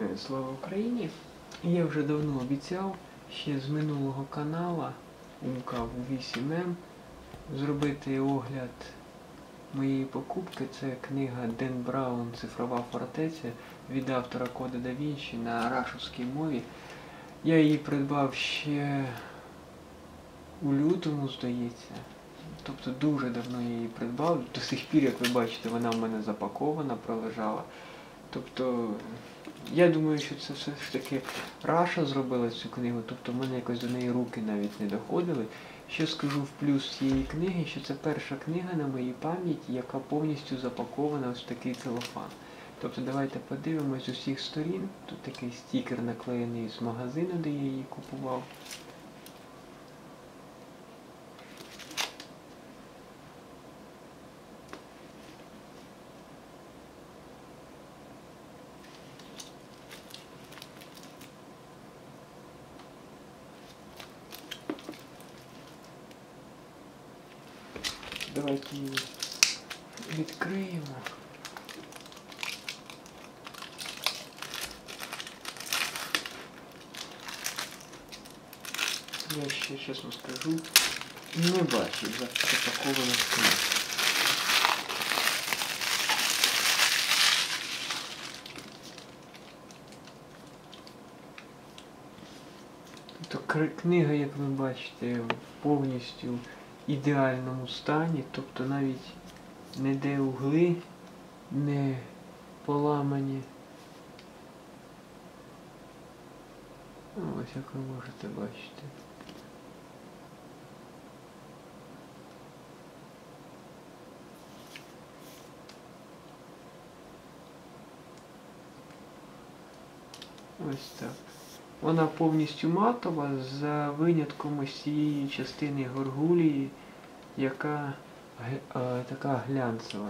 Е, Слава Україні! Я вже давно обіцяв ще з минулого канала Умка 8М зробити огляд моєї покупки. Це книга Ден Браун Цифрова фортеця від автора Кода да Вінчі на рашовській мові. Я її придбав ще у лютому, здається. Тобто дуже давно я її придбав. До сих пір, як ви бачите, вона в мене запакована, пролежала. Тобто, я думаю, що це все ж таки Раша зробила цю книгу, тобто в мене якось до неї руки навіть не доходили. Що скажу в плюс цієї книги, що це перша книга на моїй пам'яті, яка повністю запакована ось в такий целофан. Тобто давайте подивимось з усіх сторін. Тут такий стікер наклеєний з магазину, де я її купував. Давайте її відкриємо. Я ще чесно скажу, не бачив запакованих книг. Кри- книга, як ви бачите, повністю ідеальному стані, тобто навіть ніде угли не поламані. Ну, Ось як ви можете бачити. Ось так. Вона повністю матова за винятком ось цієї частини горгулії, яка е, така глянцева.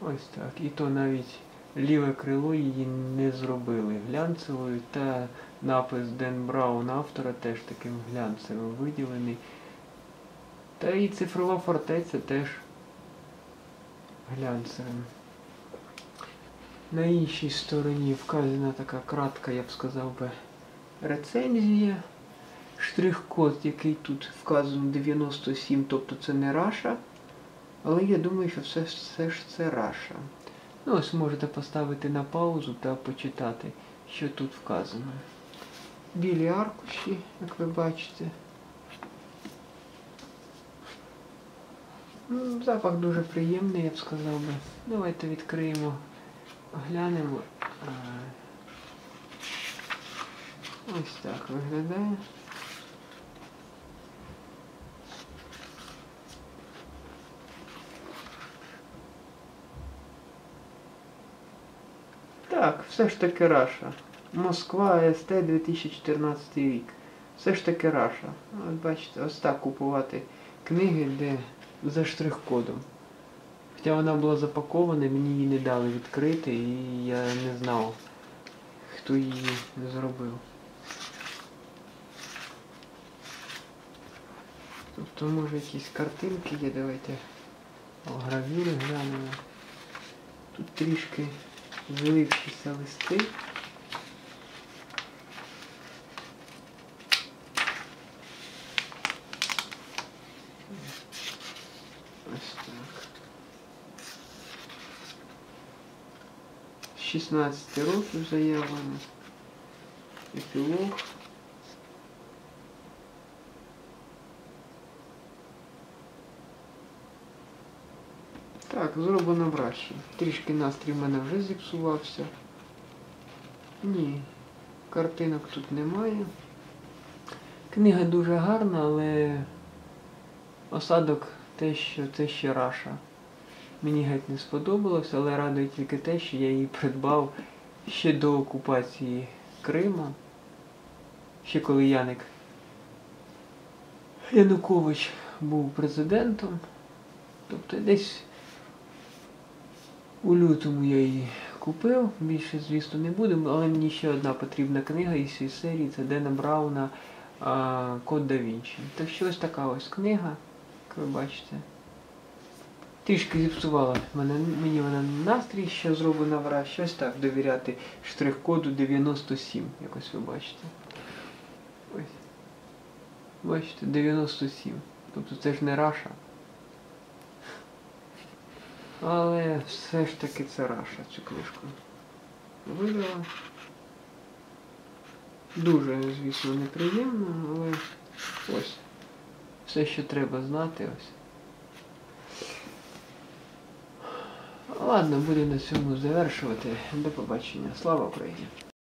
Ось так. І то навіть ліве крило її не зробили глянцевою, та напис Ден Браун автора теж таким глянцевим виділений. Та і цифрова фортеця теж глянцевим. На іншій стороні вказана така кратка, я б сказав би, рецензія. Штрих-код, який тут вказано 97, тобто це не Раша. Але я думаю, що все, все ж це Раша. Ну, ось можете поставити на паузу та почитати, що тут вказано. Білі аркуші, як ви бачите. Ну, Запах дуже приємний, я б сказав би. Давайте відкриємо, глянемо. Ось так виглядає. Так, все ж таки Раша. Москва СТ 2014 рік. Все ж таки Раша. От бачите, ось так купувати книги, де за штрих-кодом. Хоча вона була запакована, мені її не дали відкрити і я не знав, хто її зробив. Тобто може якісь картинки є, давайте гравюри глянемо. Тут трішки злившися листи. Ось так. З 16 років заявлено. Епілог. Так, зроблено в Трішки настрій в мене вже зіпсувався. Ні, картинок тут немає. Книга дуже гарна, але осадок те, що це ще Раша. Мені геть не сподобалось, але радує тільки те, що я її придбав ще до окупації Крима. Ще коли Яник Янукович був президентом. Тобто десь у лютому я її купив, більше, звісно, не будемо, але мені ще одна потрібна книга із цієї серії, це Дена Брауна Код да Вінчі. Так що ось така ось книга, як ви бачите. Трішки зіпсувала мене, мені вона настрій, що зроблена вра, щось так довіряти штрих-коду 97, якось ви бачите. Ось. Бачите, 97. Тобто це ж не раша. Але все ж таки це раша цю книжку. Видала. Дуже, звісно, неприємно, але ось. Все, що треба знати, ось. Ладно, будемо на цьому завершувати. До побачення. Слава Україні!